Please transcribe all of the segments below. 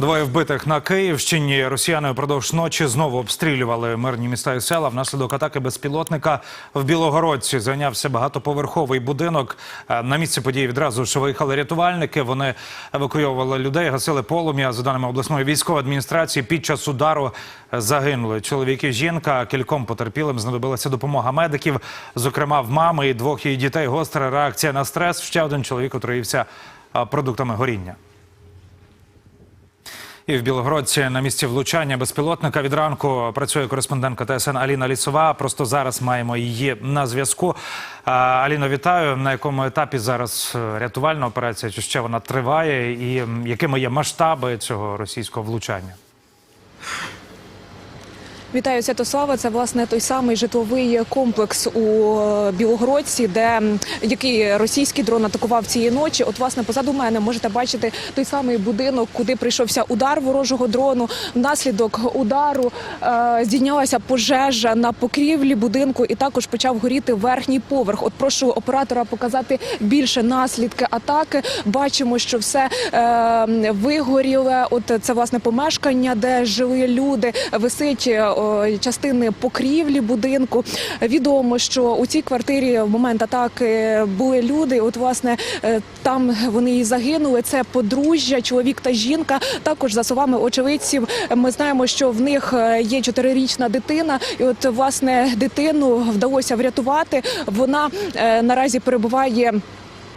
Двоє вбитих на Київщині. Росіяни впродовж ночі знову обстрілювали мирні міста і села. Внаслідок атаки безпілотника в Білогородці зайнявся багатоповерховий будинок. Е, На місце події відразу ж виїхали рятувальники. Вони евакуйовували людей, гасили полум'я. За даними обласної військової адміністрації, під час удару загинули чоловік і жінка. Кільком потерпілим знадобилася допомога медиків. Зокрема, в мами і двох її дітей гостра реакція на стрес. Ще один чоловік отруївся е, продуктами горіння. І в Білогородці на місці влучання безпілотника від ранку працює кореспондентка ТСН Аліна Лісова. Просто зараз маємо її на зв'язку. Аліно, вітаю. На якому етапі зараз е, рятувальна операція? Чи ще вона триває? І якими є масштаби цього російського влучання? Вітаю Святослава. Це власне той самий житловий комплекс у е, Білогородці, де який російський дрон атакував цієї ночі. От, власне, позаду мене можете бачити той самий будинок, куди прийшовся удар ворожого дрону. Внаслідок удару е, здійнялася пожежа на покрівлі будинку, і також почав горіти верхній поверх. От прошу оператора показати більше наслідки атаки. Бачимо, що все е, вигоріле. От це власне помешкання, де жили люди. Висить е, частини покрівлі будинку. Відомо, що у цій квартирі в момент атаки були люди. От власне е, там вони і загинули. Це подружжя, чоловік та жінка. Також за словами очевидців, ми знаємо, що в них е, є чотирирічна дитина, і от власне дитину вдалося врятувати. Вона е, наразі перебуває.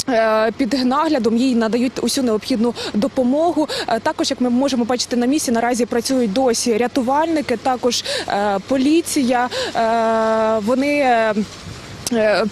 Е, Під наглядом їй надають усю необхідну допомогу. Е, Також, як ми можемо бачити на місці, наразі працюють досі рятувальники, також е, поліція. Вони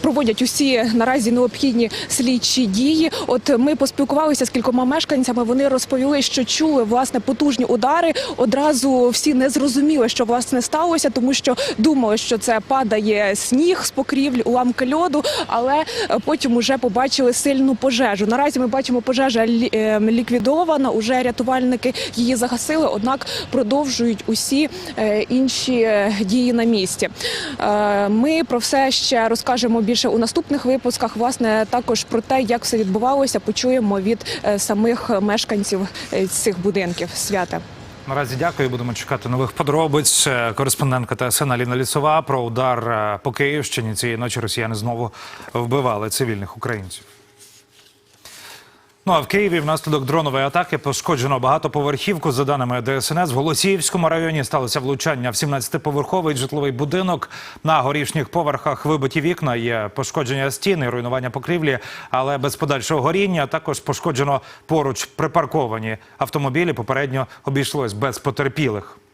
Проводять усі наразі необхідні слідчі дії. От ми поспілкувалися з кількома мешканцями. Вони розповіли, що чули власне потужні удари. Одразу всі не зрозуміли, що власне сталося, тому що думали, що це падає сніг з покрівлі, уламки льоду, але е, потім уже побачили сильну пожежу. Наразі ми бачимо, пожежа е, ліквідована. Уже рятувальники її загасили, однак продовжують усі е, інші е, дії на місці. Е, Ми про все ще розкажемо більше у наступних випусках. Власне, також про те, як все відбувалося, почуємо від е, самих мешканців е, цих будинків. Свята. Наразі дякую. Будемо чекати нових подробиць. Е, Кореспондентка ТСН Аліна Лісова про удар по Київщині. Цієї ночі росіяни знову вбивали цивільних українців. Ну а в Києві внаслідок дронової атаки пошкоджено багатоповерхівку. За даними ДСНС, в Голосіївському районі сталося влучання в 17-поверховий житловий будинок. На горішніх поверхах вибиті вікна, є пошкодження стіни, руйнування покрівлі, але без подальшого горіння. Також пошкоджено поруч припарковані автомобілі. Попередньо обійшлось без потерпілих.